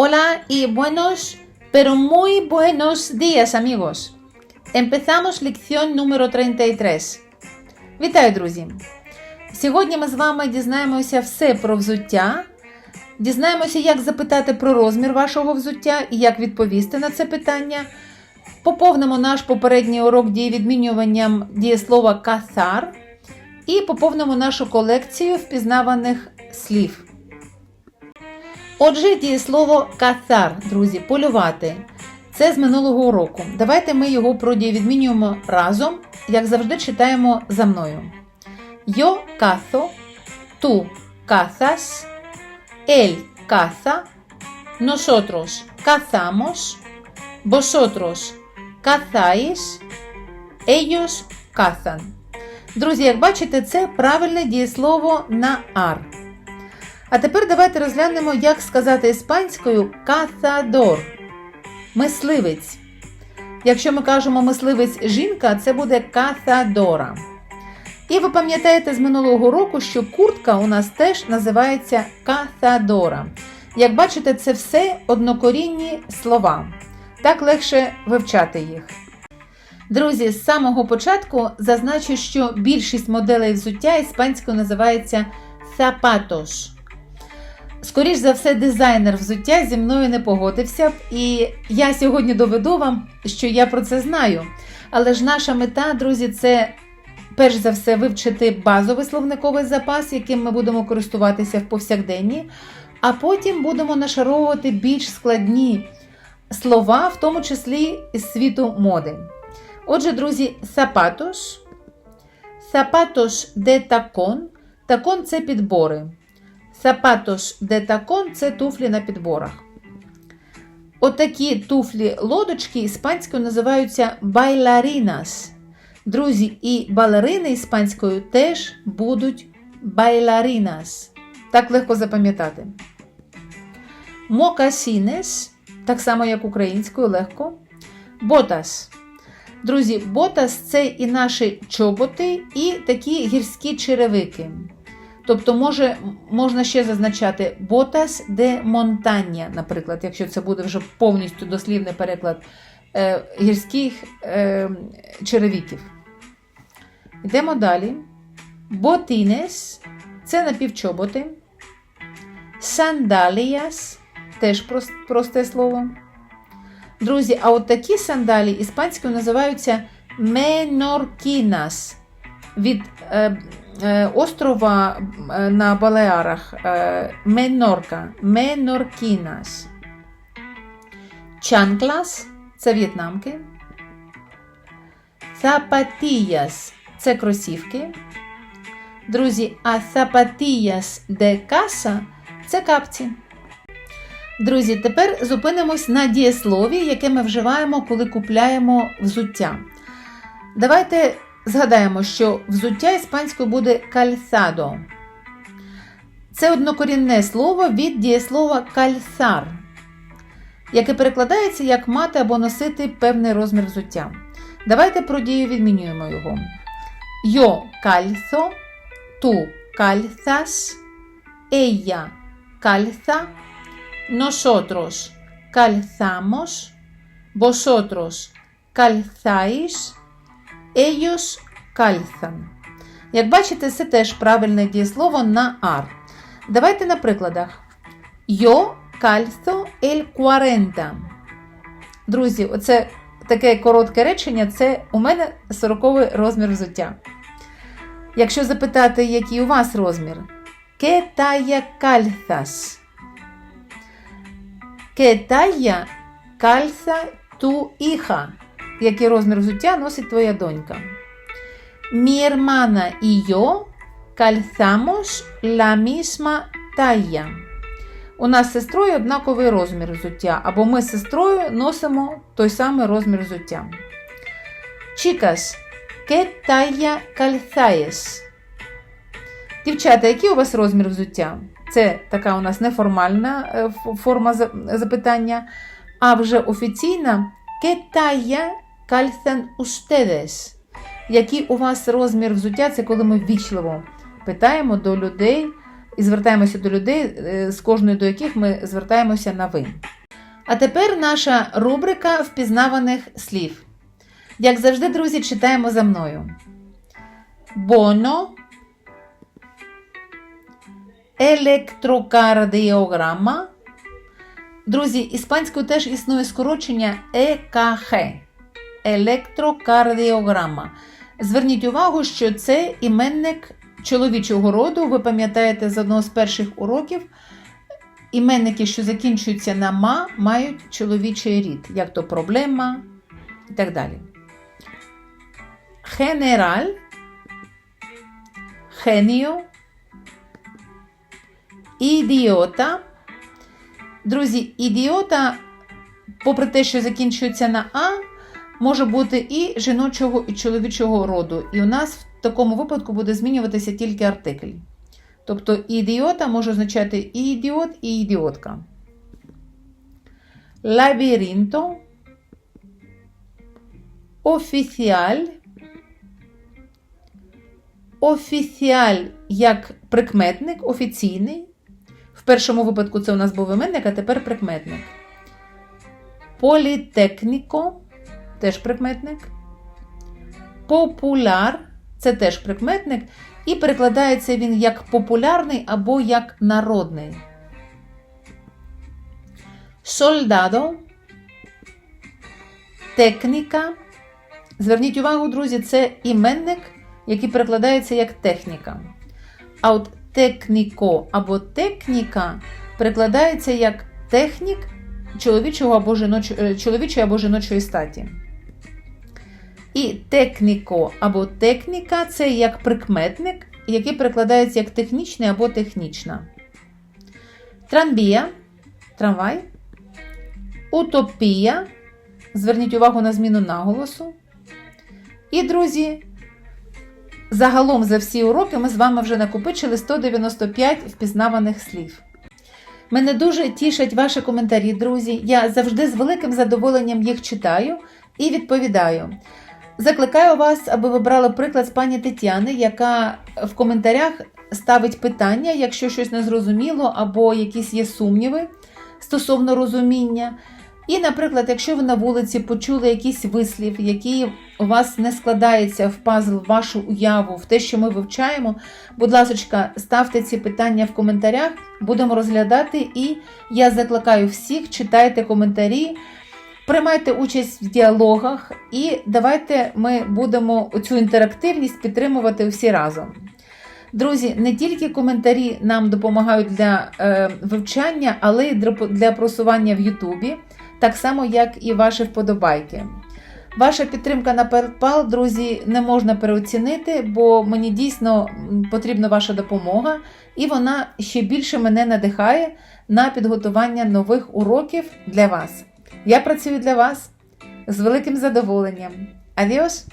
Hola y buenos, pero muy buenos días, amigos. Empezamos lección número 33. Вітаю, друзі! Сьогодні ми з вами дізнаємося все про взуття. Дізнаємося, як запитати про розмір вашого взуття і як відповісти на це питання. Поповнимо наш попередній урок дієвідмінюванням дієслова касар і поповнимо нашу колекцію впізнаваних слів. Отже, дієслово касар, друзі, полювати. Це з минулого уроку. Давайте ми його продієвідмінюємо разом, як завжди читаємо за мною. Yo cazo, tú cazas, él caza, nosotros cazamos, vosotros cazáis, ellos cazan. Друзі, як бачите, це правильне дієслово на ар. А тепер давайте розглянемо, як сказати іспанською касадор. Мисливець. Якщо ми кажемо мисливець жінка, це буде касадора. І ви пам'ятаєте з минулого року, що куртка у нас теж називається касадора. Як бачите, це все однокорінні слова. Так легше вивчати їх. Друзі, з самого початку зазначу, що більшість моделей взуття іспанською називається zapatos. Скоріш за все, дизайнер взуття зі мною не погодився б, і я сьогодні доведу вам, що я про це знаю. Але ж наша мета, друзі, це перш за все вивчити базовий словниковий запас, яким ми будемо користуватися в повсякденні, а потім будемо нашаровувати більш складні слова, в тому числі із світу моди. Отже, друзі, сапатош. Сапатош де такон. Такон це підбори. Сапатош де такон це туфлі на підборах. Отакі туфлі-лодочки іспанською називаються байларінас. Друзі, і балерини іспанською теж будуть байларінас. Так легко запам'ятати. Мокасінес, так само, як українською, легко. Ботас. Друзі, ботас це і наші чоботи, і такі гірські черевики. Тобто, може, можна ще зазначати ботас де монтання, наприклад, якщо це буде вже повністю дослівний переклад е, гірських е, черевиків. Йдемо далі. Ботінес це напівчоботи. Сандаліяс теж просте слово. Друзі, а от такі сандалі іспанською називаються меноркінас. Від е, острова е, на Балеарах е, Менорка. Меноркінас. Чанклас це в'єтнамки. Запатіяс це кросівки. Друзі, а запатіяс де каса це капці. Друзі, тепер зупинимось на дієслові, яке ми вживаємо, коли купляємо взуття. Давайте згадаємо, що взуття іспанською буде кальсадо. Це однокорінне слово від дієслова кальсар, яке перекладається як мати або носити певний розмір взуття. Давайте про дію відмінюємо його. Yo calzo, tú calzas, ella calza, nosotros calzamos, vosotros calzáis, ellos calzan. Як бачите, це теж правильне дієслово на ар. Давайте на прикладах. Yo calzo el 40. Друзі, оце таке коротке речення це у мене 40 розмір взуття. Якщо запитати, який у вас розмір, ¿Qué talla calzas? ¿Qué talla calza tu hija? Який розмір взуття носить твоя донька? Mi hermana y yo calzamos la misma talla. У нас з сестрою однаковий розмір взуття, або ми з сестрою носимо той самий розмір взуття. Chicas, ¿qué talla calzáis? Дівчата, який у вас розмір взуття? Це така у нас неформальна е, форма запитання. А вже офіційна ¿Qué talla calzan ustedes? Який у вас розмір взуття? Це коли ми ввічливо питаємо до людей і звертаємося до людей, е, з кожною до яких ми звертаємося на ви. А тепер наша рубрика впізнаваних слів. Як завжди, друзі, читаємо за мною. Боно, електрокардіограма. Друзі, іспанською теж існує скорочення ЕКХ електрокардіограма. Зверніть увагу, що це іменник чоловічого роду. Ви пам'ятаєте з одного з перших уроків. Іменники, що закінчуються на ма, мають чоловічий рід, як то проблема і так далі. Генераль, геніо, ідіота. Друзі, ідіота, попри те, що закінчується на А, може бути і жіночого, і чоловічого роду. І у нас в такому випадку буде змінюватися тільки артикль. Тобто ідіота може означати і ідіот, і ідіотка. Лабіринто. Офіціаль. Офіціаль як прикметник, офіційний. В першому випадку це у нас був іменник, а тепер прикметник. Політехніко теж прикметник. Популяр це теж прикметник. І перекладається він як популярний або як народний. Солдадо. Техніка. Зверніть увагу, друзі, це іменник, який перекладається як техніка. А от техніко або техніка перекладається як технік чоловічого або жіночої, чоловічої або жіночої статі. І техніко або техніка це як прикметник, який перекладається як технічний або технічна. Транбія трамвай. Утопія. Зверніть увагу на зміну наголосу. І, друзі, загалом за всі уроки ми з вами вже накопичили 195 впізнаваних слів. Мене дуже тішать ваші коментарі, друзі. Я завжди з великим задоволенням їх читаю і відповідаю. Закликаю вас, аби ви брали приклад з пані Тетяни, яка в коментарях ставить питання, якщо щось не зрозуміло, або якісь є сумніви стосовно розуміння. І, наприклад, якщо ви на вулиці почули якийсь вислів, який у вас не складається в пазл, в вашу уяву, в те, що ми вивчаємо, будь ласка, ставте ці питання в коментарях, будемо розглядати. І я закликаю всіх, читайте коментарі, приймайте участь в діалогах, і давайте ми будемо цю інтерактивність підтримувати всі разом. Друзі, не тільки коментарі нам допомагають для е, вивчання, але й для просування в Ютубі, так само, як і ваші вподобайки. Ваша підтримка на PayPal, друзі, не можна переоцінити, бо мені дійсно потрібна ваша допомога, і вона ще більше мене надихає на підготування нових уроків для вас. Я працюю для вас з великим задоволенням. Адіос!